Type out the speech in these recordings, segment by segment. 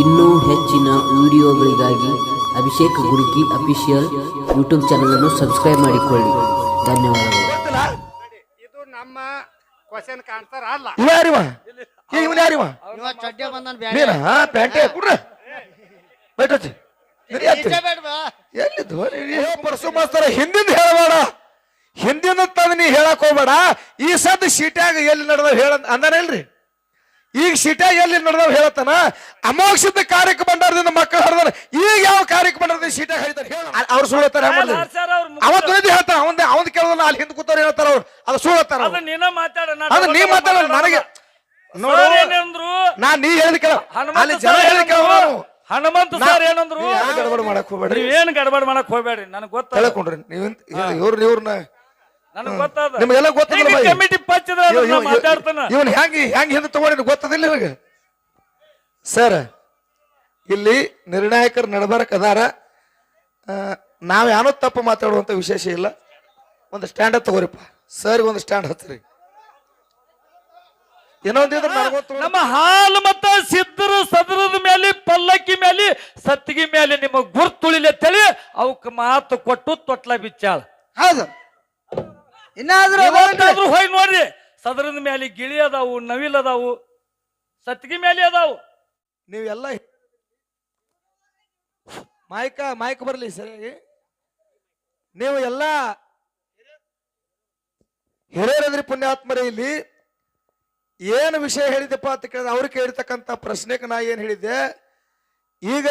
ಇನ್ನೂ ಹೆಚ್ಚಿನ ವಿಡಿಯೋಗಳಿಗಾಗಿ ಅಭಿಷೇಕ್ ಗುರುಕಿ ಅಫಿಷಿಯಲ್ ಯೂಟ್ಯೂಬ್ ಚಾನಲನ್ನು ಸಬ್ಸ್ಕ್ರೈಬ್ ಮಾಡಿಕೊಳ್ಳಿ. ಧನ್ಯವಾದಗಳು. ಇದು ನಮ್ಮ ಕ್ವಶನ್ ಕಾಣ್ತಾರ ಅಲ್ಲ. ಇವ? ಯಾರಿವ ಏ ಇವನ್ ಯಾರಿವ ಇವ? ಚಡ್ಡೆ ಬಂದನ್ ನೀನ ಹಾ ಪ್ಯಾಂಟೆ ಕುಡ್ರ. ಬೈಟತಿ ಈಚೆ ಬೇಡ್ವಾ? ಎಲ್ಲಿದ್ದು ಏ ಪರಸು ಮಾಸ್ತರ ಹಿಂದಿಂದ ಹೇಳಬೇಡ. ಹಿಂದಿನ ತಂದು ನೀ ಹೇಳಕ್ ಹೋಗ್ಬೇಡ. ಈ ಸದ್ ಶೀಟ್ಯಾಗ ಎಲ್ಲಿ ನಡೆದ ಹೇಳ ಅಂದಾನಿಲ್ರಿ ಈಗ ಸಿಟಿಯಾಗ ಎಲ್ಲಿ ನಡೆದವ್ ಹೇಳತ್ತಾನ? ಅಮೋಕ್ಷದ ಕಾರ್ಯಕ್ಕೆ ಬಂದಾರದಿಂದ ಮಕ್ಕಳು ಹರಿದಾರ. ಈಗ ಯಾವ ಕಾರ್ಯಕ್ಕೆ ಬಂಡಾರದಿಂದ ಸಿಟಿಯಾಗ ಹರಿದಾರ ಹೇಳ. ಅವ್ರು ಸುಳ್ಳತ್ತಾರ ಅವತ್ತು ನಿಂದು ಹೇಳ್ತಾರ ಅವಂದ ಅವಂದ ಕೇಳೋದಲ್ಲ ಅಲ್ಲಿ ಹಿಂದ್ ಕೂತಾರ ಹೇಳ್ತಾರ ಅವ್ರು. ಅದು ಸುಳ್ಳತ್ತಾರ ಅದು ನೀನ ಮಾತಾಡ ನಾ ಅದು ನೀ ಡಬಲ್ ಮಾತಾಡಲ್ಲ ನನಗೆ ನೋಡು. ಏನಂದ್ರು? ನಾ ನೀ ಹೇಳಿದ ಕೇಳ. ಹನುಮಂತ ಅಲ್ಲಿ ಜನ ಹೇಳಿದ ಕೇಳ ಹನುಮಂತ ಸರ್ ಏನಂದ್ರು? ಗಡಬಡ ಮಾಡಕ್ ಹೋಗ್ಬೇಡ್ರಿ? ಏನ್ ಗಡಬಡ ಮಾಡಕ್ ಹೋಗ್ಬೇಡ್ರಿ ನನಗ್ ಗೊತ್ತ ತಿಳ್ಕೊಂಡ್ರಿ ನೀವ್ ಇವ್ರ ಇವ್ರನ್ನ ನನಗ್ ಗೊತ್ತದ. ಗೊತ್ತಿಲ್ಲ ಬೈ? ಕಮಿಟಿ ಪಚ್ಚದ ಮಾತಾಡ್ತಾನ. ಇವನ್ ಹೆಂಗ್ ಹೆಂಗ್ ಹಿಂದೆ ತಗೊಂಡಿ ಗೊತ್ತದಿಲ್ಲ ನಿಮಗೆ ಸರ್ ಇಲ್ಲಿ ನಿರ್ಣಾಯಕರು ನಡಬಾರಕ್ ಅದಾರ ನಾವು ಯಾನೋ ತಪ್ಪು ಮಾತಾಡುವಂತ ವಿಶೇಷ ಇಲ್ಲ. ಒಂದು ಸ್ಟ್ಯಾಂಡ್ ತಗೋರಿಪ್ಪ. ಸರ್ ಒಂದು ಸ್ಟ್ಯಾಂಡ್ ಹತ್ತಿರಿ ಏನೋ ಒಂದಿದ್ರೆ ನನಗೊತ್ತು ನಮ್ಮ ಹಾಲು ಮತ್ತ ಸಿದ್ಧರ ಸದರದ ಮೇಲೆ ಪಲ್ಲಕ್ಕಿ ಮೇಲೆ ಸತ್ತಿಗೆ ಮೇಲೆ ನಿಮ್ಮ ಗುರ್ತುಳಿಲೆ ತಳಿ ಅವಕ್ ಮಾತು ಕೊಟ್ಟು ತೊಟ್ಲ ಬಿಚ್ಚಾಳ. ಹೌದು. ಇನ್ನಾದ್ರೂ ಹೋಗಿ ನೋಡ್ರಿ. ಸದರದ ಮೇಲೆ ಗಿಳಿ ಅದಾವು ನವಿಲ್ ಅದಾವು ಸತ್ಗಿ ಮೇಲೆ ಅದಾವು. ನೀವೆಲ್ಲ ಮಾಯ್ಕ ಮಾಯ್ಕ ಬರ್ಲಿ ಸರಿಯಾಗಿ ನೀವು ಎಲ್ಲ ಹಿರಿಯರದ್ರಿ ಪುಣ್ಯಾತ್ಮರೇ ಇಲ್ಲಿ. ಏನು ವಿಷಯ ಹೇಳಿದೆಪ್ಪ ಅಂತ ಕೇಳಿದ್ರೆ ಅವ್ರು ಕೇಳಿರ್ತಕ್ಕಂಥ ಪ್ರಶ್ನೆಗೆ ನಾ ಏನು ಹೇಳಿದ್ದೆ? ಈಗ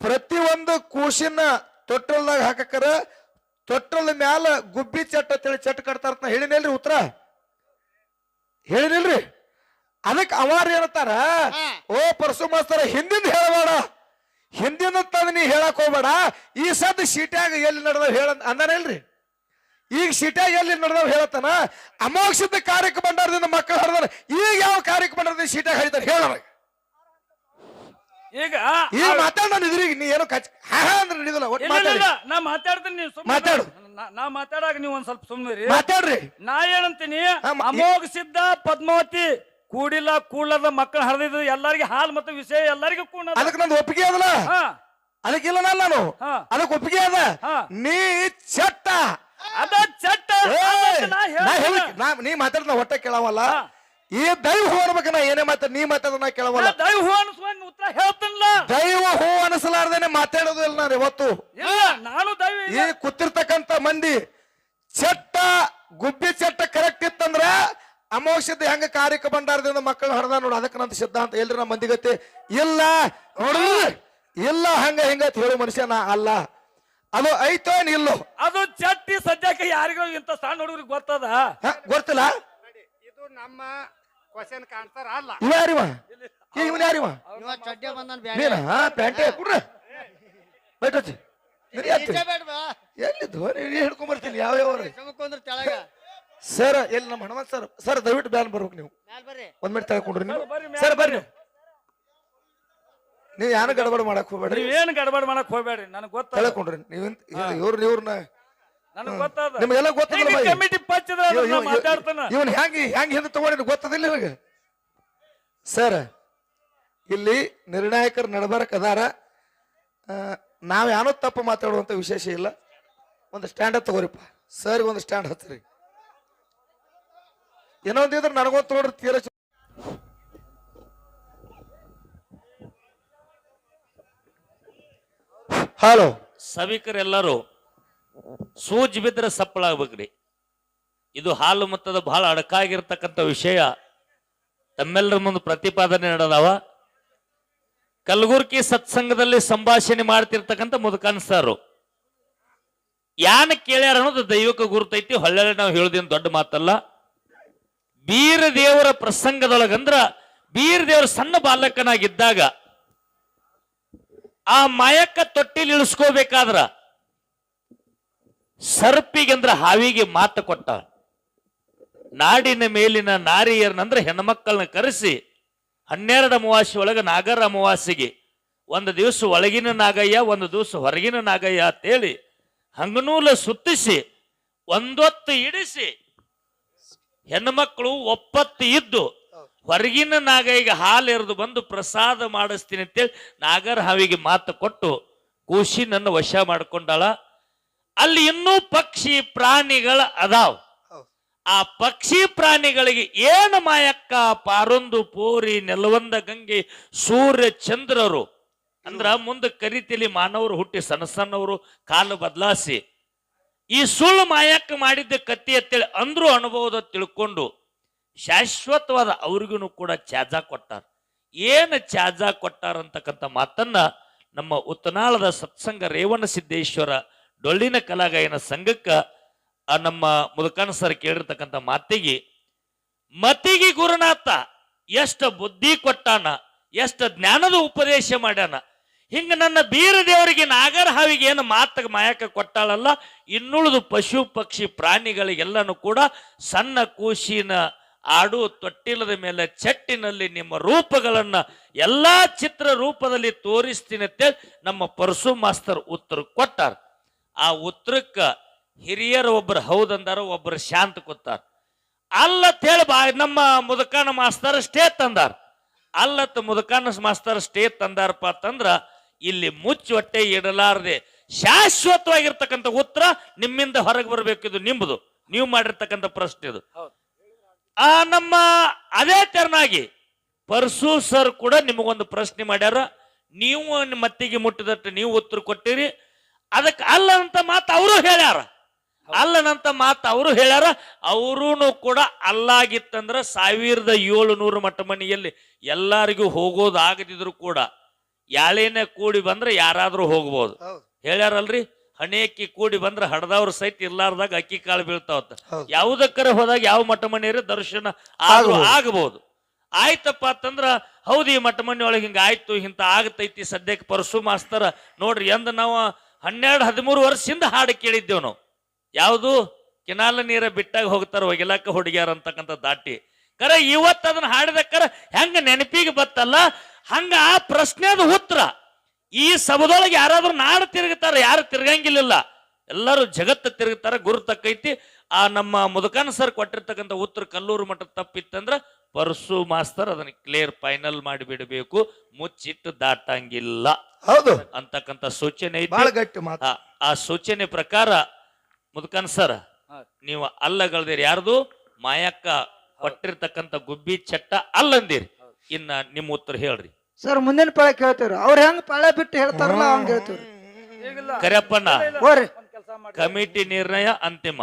ಪ್ರತಿ ಒಂದು ಕೂಸಿನ ತೊಟ್ಟಲ್ದಾಗ ಹಾಕಕ್ಕಾರ ತೊಟ್ಟಲ ಮ್ಯಾಲ ಗುಬ್ಬಿ ಚಟ್ ಅಂತೇಳಿ ಚಟ್ ಕಟ್ತಾರ ಹೇಳಿನಲ್ರಿ ಉತ್ತರ? ಹೇಳಿನಿಲ್ರಿ? ಅದಕ್ಕೆ ಅವಾರ ಏನತ್ತಾರ ಓ ಪರಸು ಮಾಸ್ತರ ಹಿಂದಿಂದ ಹೇಳಬೇಡ. ಹಿಂದಿನ ತಂದು ನೀ ಹೇಳಕ್ ಹೋಗ್ಬೇಡ. ಈ ಸದ್ ಶೀಟ್ಯಾಗ ಎಲ್ಲಿ ನಡೆದವ್ ಹೇಳ ಅಂದಾನಿಲ್ರಿ ಈಗ ಶೀಟ್ಯಾಗ ಎಲ್ಲಿ ನಡೆದವ್ ಹೇಳತ್ತಾನ? ಅಮೋಕ್ಷದ ಕಾರ್ಯಕ್ಕೆ ಬಂಡಾರದಿಂದ ಮಕ್ಕಳು ಹರಿದಾರ. ಈಗ ಯಾವ ಕಾರ್ಯಕ್ಕೆ ಬಂಡಾರದಿಂದ ಶೀಟ್ಯಾಗ ಹರಿದಾರ? ಹೇಳ ಈಗ ಈಗ ಮಾತಾಡ ನಾನು ಇದ್ರಿಗೆ ನೀ ಏನೋ ಕಚ್ ಹಾ ಹಾ ಅಂದ್ರೆ ನಡೆದಿಲ್ಲ ಒಟ್ಟು ಇಲ್ಲ, ಇಲ್ಲ, ಮಾತಾಡಿ. ಇಲ್ಲ, ನಾ ಮಾತಾಡ್ತೀನಿ ನೀವು ಸುಮ್ಮ ಮಾತಾಡು. ನಾ- ನಾ ಮಾತಾಡಾಗ ನೀವು ಒಂದ್ ಸ್ವಲ್ಪ ಸುಮ್ಮನೆ ಮಾತಾಡ್ರಿ. ನಾ ಏನಂತೀನಿ ಹಾ, ಮ- ಅಮೋಘ ಸಿದ್ಧ ಪದ್ಮಾವತಿ ಕೂಡಿಲ್ಲ ಕೂಡ್ಲದ ಮಕ್ಕಳ ಹರಿದಿದ್ದು ಎಲ್ಲರಿಗೆ ಹಾಲ್ ಮತ್ತು ವಿಷಯ ಎಲ್ಲರಿಗೂ ಕೂಡ ಅದಕ್ಕೆ ನಂದು ಒಪ್ಪಿಗೆ ಅದಲ್ಲ? ಹಾ. ಅದಕ್ಕಿಲ್ಲ ನಾನು ಹಾ. ಅದಕ್ಕೆ ಒಪ್ಪಿಗೆ ಅದ. ಹಾ. ನೀ ಚಟ್ಟ. ಅದ ಚಟ್ಟ. ಏ, ಅದನ್ನ ನಾ ನಾ ಹೇಳ್ತೀನಿ. ನಾ ನೀ ಮಾತಾಡ್ದ ಹೊಟ್ಟೆ ಕೇಳವಲ್ಲ. ಹಾ. ಈ ದೈವ ಹೂ ಅನ್ಬೇಕ ನಾ ಏನೇ ಮಾತಾಡ ನೀ ಮಾತಾಡೋದು ನಾ ಕೇಳವಲ್ಲ ದೈವ ಹೂ ಅನ್ಸ್ಕೊಂಡ್ ಉತ್ತರ ಹೇಳ್ತೀನಿಲ್ಲ. ದೈವ ಹೂ ಅನಿಸಲಾರ್ದೇನೆ ಮಾತಾಡೋದು ಇಲ್ಲ ನಾನು ಇವತ್ತು ಇಲ್ಲ ನಾನು ದೈವ ಈ ಕೂತಿರ್ತಕ್ಕಂತ ಮಂದಿ ಚಟ್ಟ ಗುಬ್ಬಿ ಚಟ್ಟ ಕರೆಕ್ಟ್ ಇತ್ತಂದ್ರ ಅಮೋಕ್ಷದ ಹೆಂಗ ಕಾರ್ಯಕ್ಕೆ ಬಂಡಾರದಿಂದ ಮಕ್ಕಳು ಹಡ್ದ ನೋಡು ಅದಕ್ಕೆ ಅಂತ ಸಿದ್ಧಾಂತ ಎಲ್ರಿ ನಮ್ಮ ಮಂದಿಗತ್ತೆ ಇಲ್ಲ ನೋಡು ಇಲ್ಲ ಹಂಗ ಹೆಂಗ ಹೇಳು ಮನುಷ್ಯ ನಾ ಅಲ್ಲ. ಅದು ಐತೋ ಇಲ್ಲೋ. ಅದು ಚಟ್ಟಿ ಸದ್ಯಕ್ಕೆ ಯಾರಿಗೋ ಇಂತ ಸಣ್ಣ ಹುಡುಗರಿಗೆ ಗೊತ್ತದ? ಗೊತ್ತಿಲ್ಲ. ನಮ್ಮ ಕ್ವಶನ್ ಕಾಣ್ತಾರ ಅಲ್ಲ. ಇವ ಯಾರಿವ? ಇವನ್ ಯಾರಿವ? ಇವ ಚಡ್ಡೆ ಬಂದನ್ ನೀನ? ಹಾ ಪ್ಯಾಂಟೆ ಕುಡ್ರ ಬೈಟತಿ ಈಚೆ ಬೇಡ್ವಾ? ನೀ ಹಿಡ್ಕೊಂಡ್ ಬರ್ತೀನಿ ಯಾವ ಯಾವ ಸುಮ್ಕೊಂಡ್ರು ತೆಳಗ. ಸರ್ ಎಲ್ಲಿ ನಮ್ಮ ಹನುಮಂತ್ ಸರ್? ಸರ್ ದಯವಿಟ್ಟು ಬ್ಯಾನ್ ಬರ್ಬೇಕು ನೀವು. ಮ್ಯಾಲ್ ಬರ್ರಿ. ಒಂದ್ ಮಿನಿಟ್ ತಗೊಂಡ್ರಿ ನೀವು. ಸರ್, ಬರ್ರಿ, ನೀವು. ನೀವು ಯಾರು ಗಡಬಡ ಮಾಡಕ್ ಹೋಗ್ಬೇಡ್ರಿ? ಏನ್ ಗಡಬಡ ಮಾಡಕ್ ಹೋಗ್ಬೇಡ್ರಿ ನನಗೆ ಗೊತ್ತ ತಿಳ್ಕೊಂಡ್ರಿ ನೀವೆಂತ ಇವ್ರ ಇವ್ರನ್ನ ನನಗ್ ಗೊತ್ತ ನಿಮ್ಗೆಲ್ಲ ಗೊತ್ತದಲ್ಲ ಬೈ? ಕಮಿಟಿ ಪಚ್ಚದ ಇವ್- ಇವ್- ಮಾತಾಡ್ತಾನ. ಇವನ್ ಹೆಂಗ್ ಹೆಂಗ್ ಹಿಂದೆ ತಗೊಂಡಿದ್ ಗೊತ್ತದಿಲ್ಲ ನಿಮಗೆ? ಸರ್ ಇಲ್ಲಿ ನಿರ್ಣಾಯಕರು ನಡಬಾರಕ್ ಅದಾರ ನಾವು ಯಾನೋ ತಪ್ಪು ಮಾತಾಡುವಂತ ವಿಶೇಷ ಇಲ್ಲ. ಒಂದು ಸ್ಟ್ಯಾಂಡ್ ತಗೋರಿಪ್ಪ. ಸರ್ ಒಂದು ಸ್ಟ್ಯಾಂಡ್ ಹತ್ತಿರಿ ಏನೊಂದು ಇದ್ರೆ ನನಗೊಂದು ನೋಡ್ರಿ ತೀರ ಹಲೋ ಸಭಿಕರೆಲ್ಲರೂ ಸೂಜಿ ಬಿದ್ದರೆ ಸಪ್ಪಳಾಗ್ಬೇಕ್ರಿ ಇದು ಹಾಲು ಮತ್ತದ ಬಹಳ ಅಡಕಾಗಿರ್ತಕ್ಕಂಥ ವಿಷಯ. ತಮ್ಮೆಲ್ಲರ ಮುಂದೆ ಪ್ರತಿಪಾದನೆ ನಡೆದವ. ಕಲಬುರ್ಗಿ ಸತ್ಸಂಗದಲ್ಲಿ ಸಂಭಾಷಣೆ ಮಾಡ್ತಿರ್ತಕ್ಕಂಥ ಮುದುಕನ್ ಸರ್. ಯಾನ ಕೇಳ್ಯಾರ ಅನ್ನೋದು ದೈವಿಕ ಗುರುತೈತಿ ಹೊಳ್ಳೆ ನಾವು ಹೇಳೋದೇನು ದೊಡ್ಡ ಮಾತಲ್ಲ. ಬೀರ ದೇವರ ಪ್ರಸಂಗದೊಳಗಂದ್ರ ಬೀರ ದೇವರ ಸಣ್ಣ ಬಾಲಕನಾಗಿದ್ದಾಗ ಆ ಮಾಯಕ್ಕ ತೊಟ್ಟಿಲಿ ಇಳಿಸ್ಕೋಬೇಕಾದ್ರ ಸರ್ಪಿಗೆಂದ್ರ ಹಾವಿಗೆ ಮಾತು ಕೊಟ್ಟ. ನಾಡಿನ ಮೇಲಿನ ನಾರಿಯರ್ನಂದ್ರೆ ಹೆಣ್ಮಕ್ಕಳನ್ನ ಕರೆಸಿ ಹನ್ನೆರಡು ಅಮಾವಾಸ್ಯೆ ಒಳಗೆ ನಾಗರ ಅಮಾವಾಸ್ಯೆಗೆ ಒಂದು ದಿವಸ ಒಳಗಿನ ನಾಗಯ್ಯ, ಒಂದು ದಿವಸ ಹೊರಗಿನ ನಾಗಯ್ಯ ಅಂತೇಳಿ ಹಂಗನೂಲ ಸುತ್ತಿಸಿ, ಒಂದೊತ್ತು ಇಡಿಸಿ ಹೆಣ್ಮಕ್ಳು ಒಪ್ಪತ್ತು ಇದ್ದು ಹೊರಗಿನ ನಾಗ ಈಗ ಹಾಲು ಎರೆದು ಬಂದು ಪ್ರಸಾದ ಮಾಡಿಸ್ತೀನಿ ಅಂತೇಳಿ ನಾಗರ ಹಾವಿಗೆ ಮಾತು ಕೊಟ್ಟು ಕೂಸಿ ನನ್ನ ವಶ ಮಾಡ್ಕೊಂಡಾಳ. ಅಲ್ಲಿ ಇನ್ನೂ ಪಕ್ಷಿ ಪ್ರಾಣಿಗಳ ಅದಾವ್. ಆ ಪಕ್ಷಿ ಪ್ರಾಣಿಗಳಿಗೆ ಏನು ಮಾಯಕ್ಕ? ಪಾರೊಂದು ಪೂರಿ ನೆಲವಂದ ಗಂಗೆ ಸೂರ್ಯ ಚಂದ್ರರು. ಅಂದ್ರ ಮುಂದೆ ಕರಿತಿಲಿ ಮಾನವರು ಹುಟ್ಟಿ ಸಣ್ಣ ಸಣ್ಣವರು ಕಾಲು ಬದಲಾಸಿ. ಈ ಸುಳ್ಳು ಮಾಯಕ್ಕ ಮಾಡಿದ್ದ ಕತ್ತಿ ಅಂತೇಳಿ ಅಂದ್ರೂ ಅನುಭವದ ತಿಳ್ಕೊಂಡು ಶಾಶ್ವತವಾದ ಅವ್ರಿಗೂ ಕೂಡ ಚಾಜ ಕೊಟ್ಟಾರ. ಏನು ಚಾಜ ಕೊಟ್ಟಾರ ಅಂತಕ್ಕಂಥ ಮಾತನ್ನ ನಮ್ಮ ಉತ್ತನಾಳದ ಸತ್ಸಂಗ ರೇವಣ ಸಿದ್ದೇಶ್ವರ ಡೊಳ್ಳಿನ ಕಲಾಗಾಯನ ಸಂಘಕ್ಕ ಆ ನಮ್ಮ ಮುದುಕಾನ ಸರ್ ಕೇಳಿರ್ತಕ್ಕಂಥ ಮಾತಿಗೆ, ಮತಿಗಿ ಗುರುನಾಥ, ಎಷ್ಟ ಬುದ್ಧಿ ಕೊಟ್ಟಾನ, ಎಷ್ಟ ಜ್ಞಾನದ ಉಪದೇಶ ಮಾಡ್ಯಾನ. ಹಿಂಗ ನನ್ನ ಬೀರ ದೇವರಿಗೆ ನಾಗರ ಹಾವಿಗೆ ಏನು ಮಾತಗ ಮಾಯಕ ಕೊಟ್ಟಾಳಲ್ಲ, ಇನ್ನುಳಿದು ಪಶು, ಪಕ್ಷಿ ಪ್ರಾಣಿಗಳಿಗೆಲ್ಲನೂ ಕೂಡ ಸಣ್ಣ ಕೂಸಿನ ಆಡು ತೊಟ್ಟಿಲದ ಮೇಲೆ ಚಟ್ಟಿನಲ್ಲಿ ನಿಮ್ಮ ರೂಪಗಳನ್ನ ಎಲ್ಲಾ ಚಿತ್ರ ರೂಪದಲ್ಲಿ ತೋರಿಸ್ತೀನಿ ನಮ್ಮ ಪರಶು ಮಾಸ್ತರ್ ಉತ್ತರ ಕೊಟ್ಟಾರ. ಆ ಉತ್ತರಕ್ಕ ಹಿರಿಯರು ಒಬ್ಬರು ಹೌದಂದಾರ ಒಬ್ಬರು ಶಾಂತ ಕೂತಾರ. ಅಲ್ಲತ್ ಹೇಳಿ ಬಾ ನಮ್ಮ ಮುದಕಾನ ಮಾಸ್ತರ್ ಸ್ಟೇ ತಂದಾರ ಅಲ್ಲತ್ ಮುದಕಾನ ಮಾಸ್ತರ್ ಸ್ಟೇ ತಂದಾರಪ್ಪ ಅಂತಂದ್ರ ಇಲ್ಲಿ ಮುಚ್ಚು ಹೊಟ್ಟೆ ಇಡಲಾರದೆ ಶಾಶ್ವತವಾಗಿರ್ತಕ್ಕಂಥ ಉತ್ತರ ನಿಮ್ಮಿಂದ ಹೊರಗೆ ಬರಬೇಕು ಇದು ನಿಮ್ಮದು ನೀವು ಮಾಡಿರ್ತಕ್ಕಂಥ ಪ್ರಶ್ನೆ ಇದು. ಆ ನಮ್ಮ ಅದೇ ತೆರನಾಗಿ ಪರಸು ಸರ್ ಕೂಡ ನಿಮಗೊಂದು ಪ್ರಶ್ನೆ ಮಾಡ್ಯಾರ. ನೀವು ಮತ್ತಿಗೆ ಮುಟ್ಟಿದಟ್ಟು ನೀವು ಉತ್ತರ ಕೊಟ್ಟಿರಿ. ಅದಕ್ಕೆ ಅಲ್ಲ ಅಂತ ಮಾತು ಅವರು ಹೇಳ್ಯಾರ. ಅಲ್ಲನಂತ ಮಾತು ಅವರು ಹೇಳ್ಯಾರ. ಅವರೂ ಕೂಡ ಅಲ್ಲಾಗಿತ್ತಂದ್ರೆ ಸಾವಿರದ ಏಳುನೂರು ಮಟ್ಟ ಮನೆಯಲ್ಲಿ ಎಲ್ಲರಿಗೂ ಹೋಗೋದಾಗದಿದ್ರು ಕೂಡ ಯಾಳೇನೆ ಕೂಡಿ ಬಂದ್ರೆ ಯಾರಾದ್ರೂ ಹೋಗ್ಬೋದು. ಹೇಳ್ಯಾರಲ್ರಿ? ಹಣೆಕ್ಕಿ ಕೂಡಿ ಬಂದ್ರೆ ಹಡದವ್ರ ಸಹಿತ ಇರ್ಲಾರ್ದಾಗ ಅಕ್ಕಿ ಕಾಳು ಬೀಳ್ತಾವತ್ತ. ಯಾವುದಕ್ಕರ ಹೋದಾಗ ಯಾವ ಮಠ ಮನೆಯರು ದರ್ಶನ. ಆಗಬಹುದು ಆಯ್ತಪ್ಪ ಅಂತಂದ್ರ ಹೌದು ಈ ಮಠ ಮನೆಯೊಳಗೆ ಒಳಗೆ ಹಿಂಗ ಆಯ್ತು ಇಂತ ಆಗತೈತಿ ಸದ್ಯಕ್ಕೆ ಪರಶು ಮಾಸ್ತರ ನೋಡ್ರಿ ಎಂದ ನಾವು ಹನ್ನೆರಡು, ಹದಿಮೂರು ವರ್ಷದಿಂದ ಹಾಡು ಕೇಳಿದ್ದೇವ್ ನಾವು. ಯಾವುದು? ಕಿನಾಲ ನೀರ ಬಿಟ್ಟಾಗ ಹೋಗ್ತಾರ ಒಗಿಲಾಕ ಹುಡುಗಿಯಾರ ಅಂತಕ್ಕಂಥ ದಾಟಿ. ಕರೆ, ಇವತ್ತು ಅದನ್ನ ಹಾಡಿದಕ್ಕರ ಹೆಂಗ ನೆನಪಿಗೆ ಬತ್ತಲ್ಲ? ಹಂಗ ಆ ಪ್ರಶ್ನೆದ ಉತ್ತರ. ಈ ಸಭದೊಳಗೆ ಯಾರಾದರೂ ನಾಡು ತಿರುಗುತ್ತಾರ ಯಾರು ತಿರ್ಗಂಗಿಲ್ಲ ಎಲ್ಲರೂ ಜಗತ್ತು ತಿರುಗುತ್ತಾರ ಗುರು ತಕ್ಕೈತಿ. ಆ ನಮ್ಮ ಮುದುಕನ್ ಸರ್ ಕೊಟ್ಟಿರ್ತಕ್ಕಂಥ ಉತ್ತರ ಕಲ್ಲೂರು ಮಠ ತಪ್ಪಿತ್ತಂದ್ರ ಪರಸು ಮಾಸ್ತರ್ ಅದನ್ನ ಕ್ಲಿಯರ್ ಫೈನಲ್ ಮಾಡಿ ಬಿಡಬೇಕು ಮುಚ್ಚಿಟ್ಟು ದಾಟಂಗಿಲ್ಲ. ಹೌದು. ಅಂತಕ್ಕಂತ ಸೂಚನೆ ಬಹಳ ಐತಿ ಗಟ್ಟಿ ಮಾತು. ಆ- ಆ ಸೂಚನೆ ಪ್ರಕಾರ ಮುದುಕನ್ ಸರ್ ನೀವು ಅಲ್ಲಗಳದಿರಿ ಯಾರ್ದು? ಮಾಯಕ್ಕ ಕೊಟ್ಟಿರ್ತಕ್ಕಂತ ಗುಬ್ಬಿ ಚಟ್ಟ ಅಲ್ಲಂದಿರಿ. ಇನ್ನ ನಿಮ್ಮ ಉತ್ತರ ಹೇಳ್ರಿ. ಸರ್ ಮುಂದಿನ ಪಾಳೆ ಕೇಳ್ತೇವ್ರಿ. ಅವ್ರ ಹೆಂಗ್ ಪಾಳೆ ಬಿಟ್ಟು ಹೇಳ್ತಾರಲ್ಲ ಹಂಗ ಹೇಳ್ತೇವ್ರಿ ಕರೆಯಪ್ಪಣ್ಣ ಹೋರಿ. ಕಮಿಟಿ ನಿರ್ಣಯ ಅಂತಿಮ.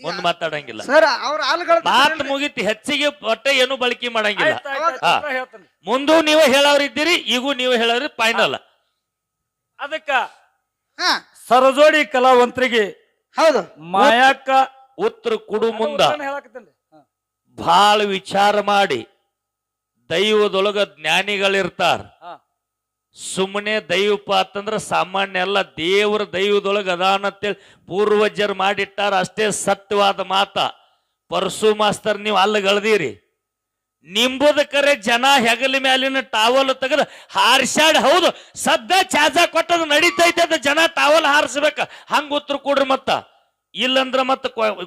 ಮುಂದ್ ಮಾತಾಡಂಗಿಲ್ಲ. ಸರ್ ಅವ್ರ ಹಾಲ್ಗಳ ಮಾತು ಮುಗಿತಿ ಹೆಚ್ಚಿಗೆ ಹೊಟ್ಟೆ ಏನು ಬಳಕೆ ಮಾಡಂಗಿಲ್ಲ. ಹಾ. ಮುಂದೂ ನೀವೇ ಹೇಳೋರಿದ್ದೀರಿ ಈಗೂ ನೀವು ಹೇಳೋರಿ ಫೈನಲ್ ಅದಕ್ಕ ಹಾ. ಸರಜೋಡಿ ಕಲಾವಂತರಿಗೆ ಹೌದು. ಮಾಯಾಕ ಉತ್ತರ ಕೊಡು ಮುಂದ. ಹೇಳಕತ್ತೇನ್ರಿ. ಬಹಳ ವಿಚಾರ ಮಾಡಿ ದೈವದೊಳಗ ಜ್ಞಾನಿಗಳಿರ್ತಾರ. ಹಾ. ಸುಮ್ಮನೆ ದೈವಪ್ಪ ಅಂತಂದ್ರೆ ಸಾಮಾನ್ಯ ಅಲ್ಲ ದೇವರ ದೈವದೊಳಗೆ ಅದಾನ ಅಂತೇಳಿ ಪೂರ್ವಜರು ಮಾಡಿಟ್ಟಾರ ಅಷ್ಟೇ ಸತ್ಯವಾದ ಮಾತ. ಪರಸು ಮಾಸ್ತರ್ ನೀವು ಅಲ್ಲಗಳ್ದೀರಿ ನಿಂಬುದ ಕರೆ ಜನ ಹೆಗಲ ಮ್ಯಾಲಿನ ಟಾವಲ್ ತೆಗೆದು ಹಾರಿಸಾಡ್ ಹೌದು ಸದ್ದ ಚಾಜ ಕೊಟ್ಟದ ನಡೀತೈತೆ ಅದ ಜನ ಟಾವಲ್ ಹಾರಿಸ್ಬೇಕ. ಹಂಗ ಉತ್ತರ ಕೊಡ್ರಿ ಮತ್ತ. ಇಲ್ಲಂದ್ರ ಮತ್ತ